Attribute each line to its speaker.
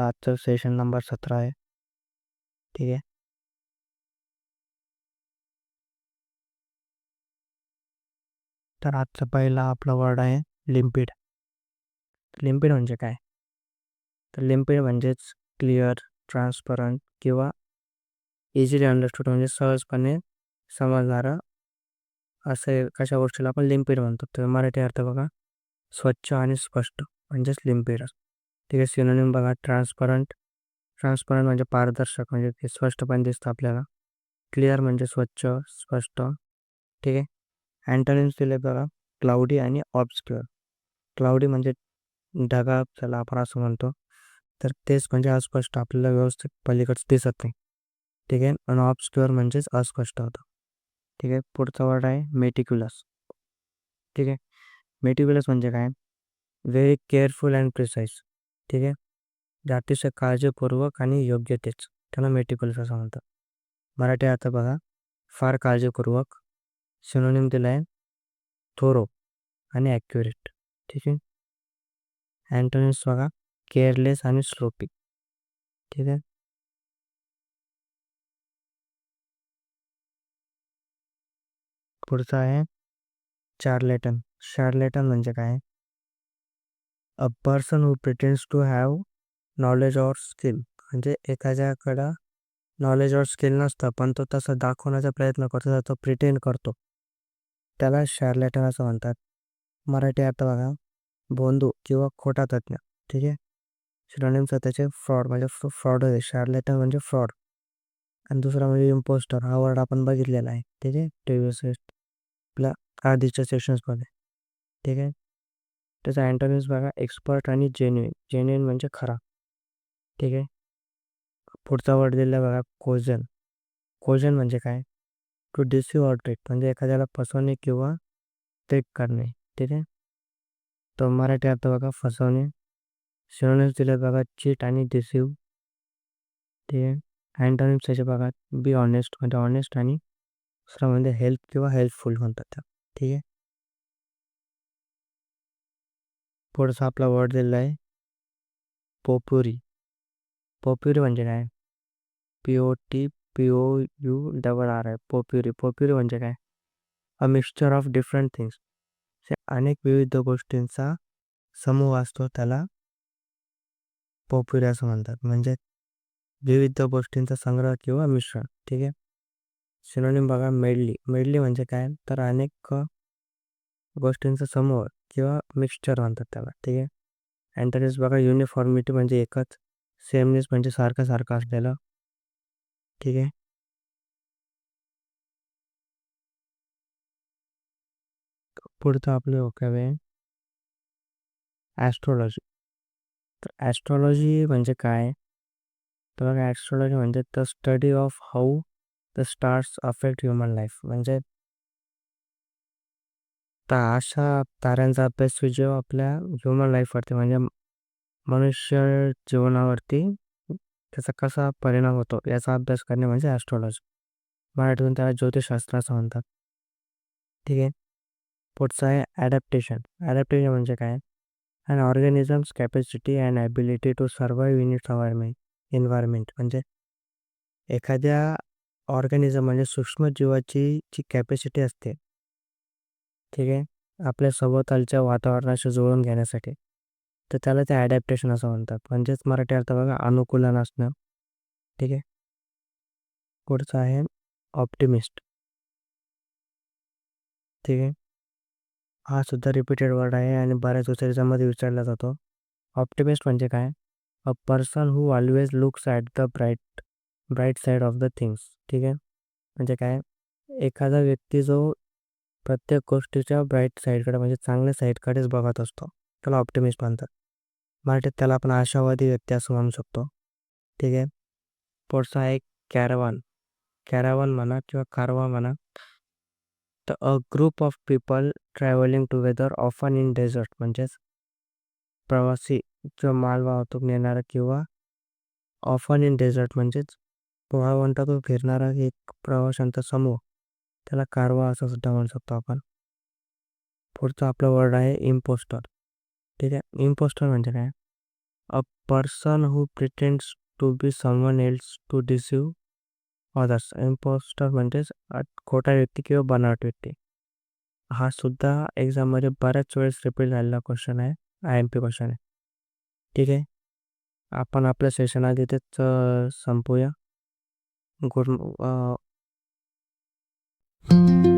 Speaker 1: आजचं session number सतरा आहे. ठीक आहे? तर आजचा पहिला आपला वर्ड आहे लिम्पिड लिम्पिड म्हणजे काय? तर लिम्पिड म्हणजेच क्लिअर ट्रान्सपरंट किंवा इझिली अंडरस्टूड म्हणजे सहजपणे समजणारं असं कशा गोष्टीला आपण लिम्पिड म्हणतो? तर मराठी अर्थ बघा स्वच्छ आणि स्पष्ट म्हणजेच लिम्पिड ठीक आहे सिनोनिम बघा. ट्रान्सपरंट ट्रान्सपरंट म्हणजे पारदर्शक म्हणजे ते स्पष्टपणे दिसतं आपल्याला. क्लिअर म्हणजे स्वच्छ स्पष्ट. ठीक आहे? अँटोनिम्स दिले बघा. क्लाउडी आणि ऑब्स्क्युअर क्लाउडी म्हणजे ढगाळ त्याला आपण असं म्हणतो. तर तेच म्हणजे अस्पष्ट. आपल्याला व्यवस्थित पलीकडचं दिसत नाही. ठीक आहे? आणि ऑब्स्क्युअर म्हणजेच अस्पष्ट होतं. ठीक आहे? पुढचा वर्ड आहे मेटिक्युलस ठीक आहे? मेटिक्युलस म्हणजे काय? व्हेरी केअरफुल अँड प्रिसाईज ठीक आहे जे अतिशय काळजीपूर्वक आणि योग्य तेच त्याला मेटिकुलस असं म्हणतात. मराठी अर्थ बघा फार काळजीपूर्वक सिनोनिम दिला आहे थोरो आणि ॲक्युरेट ठीक आहे? अँटोनिम्स बघा केअरलेस आणि स्लोपी ठीक आहे? पुढचा आहे चार्लेटन शार्लेटन म्हणजे काय? A person who pretends to have knowledge or skill म्हणजे एखाद्याकडं नॉलेज ऑर स्किल नसतं पण तो तसं दाखवण्याचा प्रयत्न करतो तो प्रिटेंड करतो. त्याला शार्लेटन असं म्हणतात. मराठी अर्थ बघा. भोंदू किंवा खोटा तज्ञ ठीक आहे? सिनोनिम्स त्याचे. फ्रॉड म्हणजे फ्रॉड आहे शार्लेटन म्हणजे फ्रॉड आणि दुसरा म्हणजे इम्पोस्टर हा वर्ड आपण बघितलेला आहे. ठीक आहे? प्रिव्हियस आपल्या आधीच्या सेशन्समध्ये ठीक आहे? त्याचा अँटोनिम्स बघा एक्सपर्ट आणि जेन्युइन जेन्युइन म्हणजे खरा. ठीक आहे? पुढचा वर्ड दिला बघा कोजन कोजन म्हणजे काय? टू डिसिव्ह ऑर ट्रिक म्हणजे एखाद्याला फसवणे किंवा ट्रिक करणे. ठीक आहे? तर मराठी अर्थ बघा फसवणे. सिनोनिम्स दिले बघा चीट आणि डिसिव्ह ठीक आहे? अँटोनिम्स त्याचे बघा बी ऑनेस्ट म्हणजे ऑनेस्ट आणि दुसरा म्हणजे हेल्प किंवा हेल्पफुल म्हणतात त्या ठीक आहे? पुढचा आपला वर्ड दिलेला आहे. पोपुरी. पोप्युरी म्हणजे काय? P O T P O U double R आहे पोप्युरी पोप्युरी म्हणजे काय? A mixture of different things अनेक विविध गोष्टींचा समूह असतो त्याला पोप्युरी असं म्हणतात. म्हणजे विविध गोष्टींचा संग्रह किंवा मिश्रण. ठीक आहे? सिनोनिम बघा मेडली. मेडली म्हणजे काय? तर अनेक गोष्टींचा समूह. किंवा मिक्सचर म्हणतात त्याला. ठीक आहे? अँटरनेस बघा युनिफॉर्मिटी म्हणजे एकच. सेमनेस म्हणजे सारखं सारखं असलेलं. ठीक आहे? पुढचं आपलं ओके ॲस्ट्रॉलॉजी तर ॲस्ट्रॉलॉजी म्हणजे काय? तर बघा ॲस्ट्रॉलॉजी म्हणजे the study of how the stars affect human life म्हणजे तर अशा ताऱ्यांचा अभ्यास जो आपल्या ह्युमन लाईफवरती म्हणजे मनुष्य जीवनावरती त्याचा कसा परिणाम होतो याचा अभ्यास करणे म्हणजे ॲस्ट्रॉलॉजी मराठीतून त्याला ज्योतिषशास्त्र असं म्हणतात. ठीक आहे? पुढचं आहे ॲडॅप्टेशन ॲडॅप्टेशन म्हणजे काय? And organism's capacity and ability to survive in its अवरमेंट environment म्हणजे एखाद्या ऑर्गॅनिझम म्हणजे सूक्ष्मजीवाची जी कॅपॅसिटी असते ठीक आहे? आपल्या सभोवतालच्या वातावरणाशी जुळवून घेण्यासाठी. तर त्याला ते ॲडॅप्टेशन असं म्हणतात. म्हणजेच मराठी अर्थ बघा अनुकूलन असणं. ठीक आहे? पुढचं आहे ऑप्टिमिस्ट ठीक आहे? हा सुद्धा रिपीटेड वर्ड आहे आणि बऱ्याच उत्तेजामध्ये विचारला जातो. ऑप्टिमिस्ट म्हणजे काय? A person who always looks at the bright bright side of the things ठीक आहे? म्हणजे काय? एखादा व्यक्ती जो प्रत्येक गोष्टीच्या ब्राईट साईडकडे म्हणजे चांगल्या साईडकडेच बघत असतो. त्याला ऑप्टिमिस्ट म्हणतात. मराठीत त्याला आपण आशावादी व्यक्ती असं म्हणू शकतो. ठीक आहे? पुढचा आहे कॅरवान कॅरवान म्हणा किंवा कारवा म्हणा. तर a group of people travelling together often in desert म्हणजेच प्रवासी किंवा माल वाहतूक नेणारा किंवा ऑफन इन डेझर्ट म्हणजेच वाळवंटातून फिरणारा एक प्रवाशांचा समूह. त्याला कारवा असं सुद्धा म्हणू शकतो आपण. पुढचा आपला वर्ड आहे इम्पोस्टर ठीक आहे? इम्पोस्टर म्हणजे काय? A person who pretends to be someone else to deceive others impostor म्हणजेच खोटा व्यक्ती किंवा बनावट व्यक्ती. हा सुद्धा एक्झाममध्ये बऱ्याच वेळेस रिपीट झालेला क्वेश्चन आहे. आय एम पी क्वेश्चन आहे. ठीक आहे? आपण आपल्या सेशन आधी तेच संपूया गुड thank you.